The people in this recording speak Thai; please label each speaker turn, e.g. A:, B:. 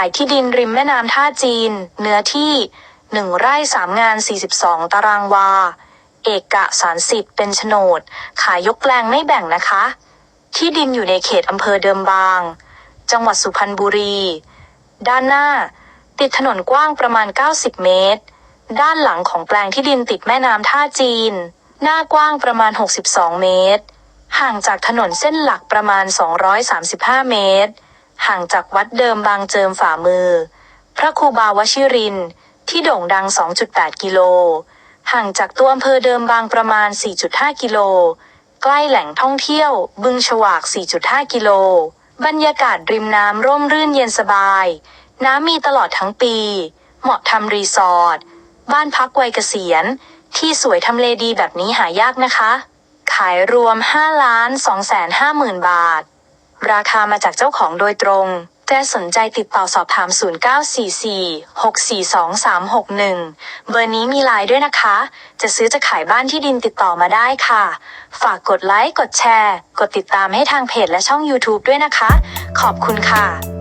A: ายที่ดินริมแม่น้ำท่าจีน เนื้อที่ 1 ไร่ 3 งาน 42 ตารางวา เอกะสารสิทธิ์เป็นโฉนด ขายยกแปลงไม่แบ่งนะคะ ที่ดินอยู่ในเขตอำเภอเดิมบาง จังหวัดสุพรรณบุรี ด้านหน้า ติดถนนกว้างประมาณ 90 เมตร ด้านหลังของแปลงที่ดินติดแม่น้ำท่าจีน หน้ากว้างประมาณ 62 เมตร ห่างจากถนนเส้นหลักประมาณ 235 เมตร ห่างจากวัดเดิมบางเจิมฝ่ามือ พระครูบาวชิริน ที่โด่งดัง 2.8 กิโล ห่างจากตัวอำเภอเดิมบางประมาณ 4.5 กิโล ใกล้แหล่งท่องเที่ยว บึงฉวาก 4.5 กิโล บรรยากาศริมน้ำร่มรื่นเย็นสบาย น้ำมีตลอดทั้งปี เหมาะทำรีสอร์ท บ้านพักวัยเกษียณ ที่สวยทำเลดีแบบนี้หายากนะคะ ขายรวม 5 ล้าน2แสน5หมื่นบาท ราคามาจากเจ้าของโดยตรง แต่สนใจติดต่อสอบถาม 0944642361 เบอร์นี้มีไลน์ด้วยนะคะ จะซื้อจะขายบ้านที่ดินติดต่อมาได้ค่ะ ฝากกดไลค์ กดแชร์ กดติดตามให้ทางเพจและช่อง YouTube ด้วยนะคะ ขอบคุณค่ะ